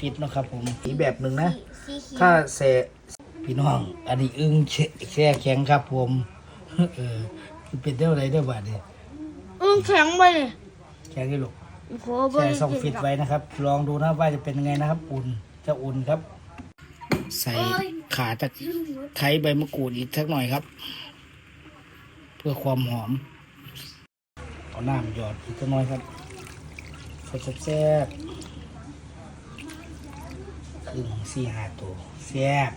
ฟิตเนาะครับผมอีกแบบหนึ่งนะสีเขียวถ้าเสพี่น้อง อันนี้อึ้งแช่แช่แข็งครับผมเออคือเป็นเท่าไรได้อบาดเนี่ยอืมแข็งไปเลยแข็งที่ลูกโอ้โหแช่ซองฟิตไว้นะครับ ลองดูนะว่าจะเป็นยังไงนะครับ อุ่นจะอุ่นครับ ใส่ขาตะไคร้ใบมะกรูดอีกสักหน่อยครับ เพื่อความหอมเอาน้ำหยอดอีกสักหน่อยครับใส่แซ่บ ๆครึ่งสี่ห้าตัวแซ่บ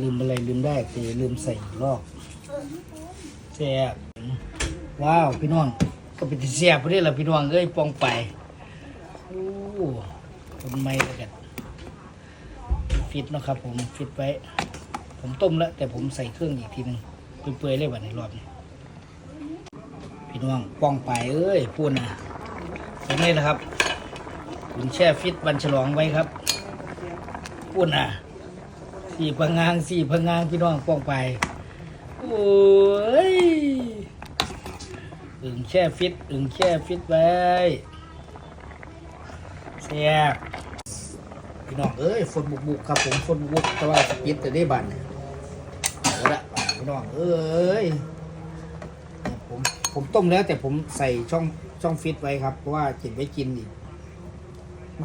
ลืมอะไรลืมได้แต่อย่าลืมใส่อีกรอบแซ่บว้าวพี่น้องก็เป็นแซ่บพอดีละพี่น้องเอ้ยปองไปโอ้คนไม่ล้วกันฟิตนะครับ ผมฟิตไว้ ผมต้มแล้ว แต่ผมใส่เครื่องอีกทีหนึงเปื่อยๆเลยวันในรอบนี้พี่น้องป้องไปเอ้ยพูดนะตรงนี้นะครับผมแช่ฟิตวันฉลองไว้ครับ พูดนะสี่พังงางสี่พังงางพี่น้องป้องไป โอ้ยอึ่งแช่ฟิตอึ่งแช่ฟิตไว้แซ่บพี่น้องเอ้ยฝนบุกบุกครับผมฝนบุกแต่ว่าสปิดแต่ได้บันเอาละพี่น้องเอ้ยเนี่ยผมผมต้มแล้ว แต่ผมใส่ช่องช่องฟิตไว้ครับ เพราะว่าเก็บไว้กินอีก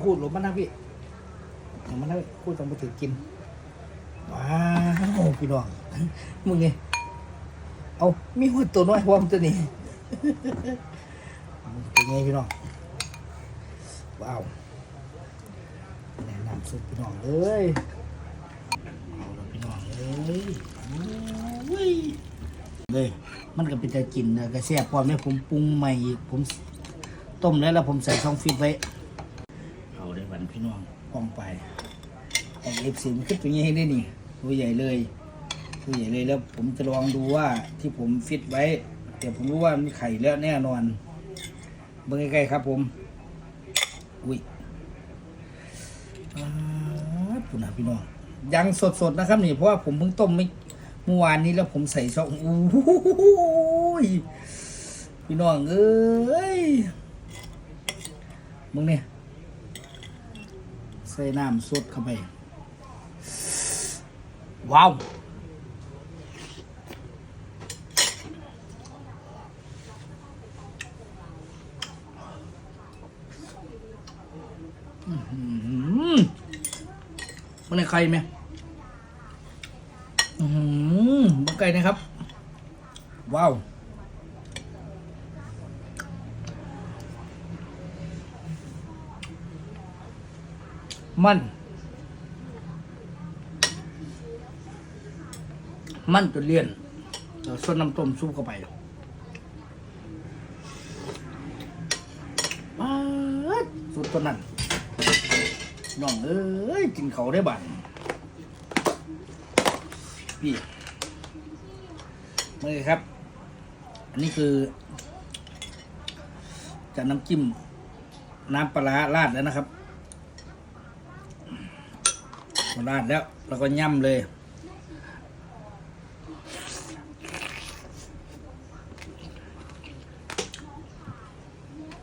พูดหลบมานะพี่ อย่ามานะพูดต้องไปถึงกิน ว้าวพี่น้อง มึงไงเอามีหัวตัวน้อยพร้อมตัวนี้เป็นไงพี่น้อง ว้าวแนะนำสุดพี่น้องเลยเอาละพี่น้องเลยโอ้ยเลยมันก็เป็นจะกินนะกระแซ่บพร้อมเนี่ยผมปรุงใหม่อีกผมต้มแล้วแล้วผมใส่ช่องฟิตไว้ เอาได้วันพี่น้องป้องไป เอฟซีมันขึ้นตัวใหญ่ได้นี่ตัวใหญ่เลยตัวใหญ่เลยแล้วผมจะลองดูว่าที่ผมฟิตไว้ แต่ผมรู้ว่ามีไข่แล้วแน่นอนเบิ่งใกล้ๆครับ ผมอุ้ยปุ่นนะพี่น้องยังสดๆนะครับนี่เพราะว่าผมเพิ่งต้มไม่เมื่อวานนี้แล้วผมใส่ช่องอู้ยพี่น้องเอ้ยมึงเนี่ยใส่น้ำสดเข้าไป ว้าวอืมมันในใครไหมอืมบักไก่นะครับ ว้าวมัน มันจนเลี่ยนส่วนน้ำต้มซุปเข้าไปป๊าสุดตัวนั้นน้องเอ้ยกินเขาได้บัดพี่มาเลยครับ อันนี้คือจะน้ำจิ้ม น้ำปลาร้าราดแล้วนะครับมาราดแล้ว แล้วก็ย่ำเลย ส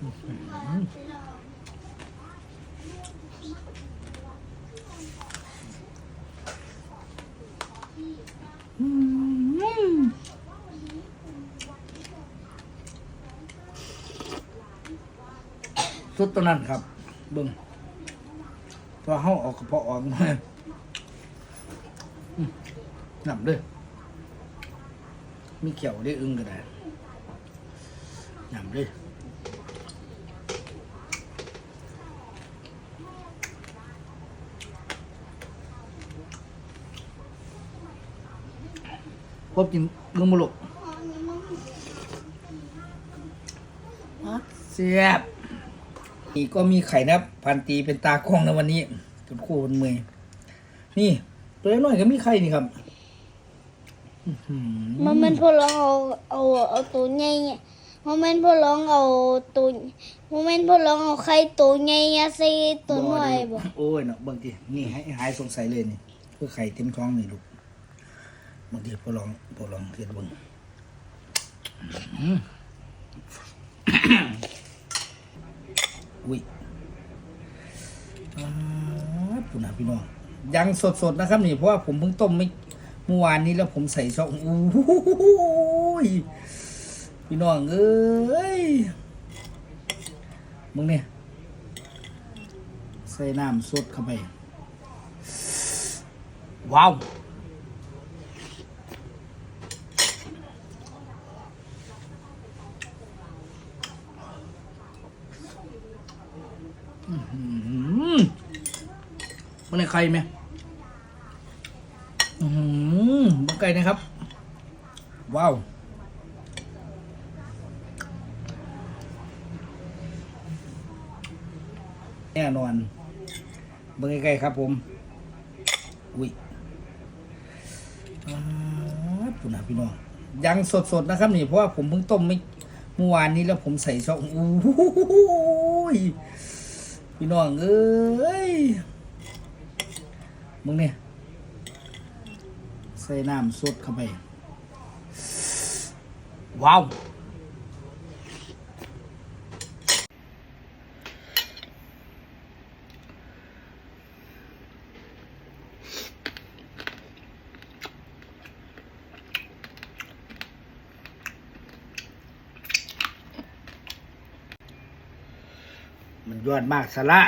ุดตัวนั้นครับ เบิ้งพอเขาออกกระเพาะออกมาหนับเลยมีเขียวได้อึ้งก็ได้หนับเลย พบกินเรื่องมุลุกเสียบนี่ก็มีไข่นะครับพันตีเป็นตากล้องในวันนี้จนคู่มันเมอยนี่ ตัวน้อยๆก็มีไข่นี่ครับอื้อหือมันเป็นพอลองเอาเอาเอาตัวใหญ่เนี่ยมันเป็นพอลองเอาตัวมันเป็นพอลองเอาไข่ตัวใหญ่อะใส่ตัวน้อยบ่โอ้ยเนาะบางทีนี่ให้หายสงสัยเลยนี่คือไข่เต็มท้องนี่ลูก บางทีพอลองพอลองเทียบเบิ่งอุ้ยอ่าปุ่นนะพี่น้องยังสดๆนะครับนี่เพราะว่าผมเพิ่งต้มไม่เมื่อวานนี้แล้วผมใส่ช่องอู้ยพี่น้องเอ้ยมึงเนี่ยใส่น้ำสดเข้าไป ว้าว อืม มันในใครไหมอืมบักไก่นะครับ ว้าวแน่นอน เบิ่งใกล้ๆครับผม อุ้ยปุ่นะพี่น้อง ยังสดๆนะครับนี่เพราะว่าผมเพิ่งต้มไม่เมื่อวานนี้แล้วผมใส่ช่องอู้ยพี่น้องเอ้ย มึงเนี่ยใส่น้ำสดเข้าไป ว้าว มันยอดมากสละ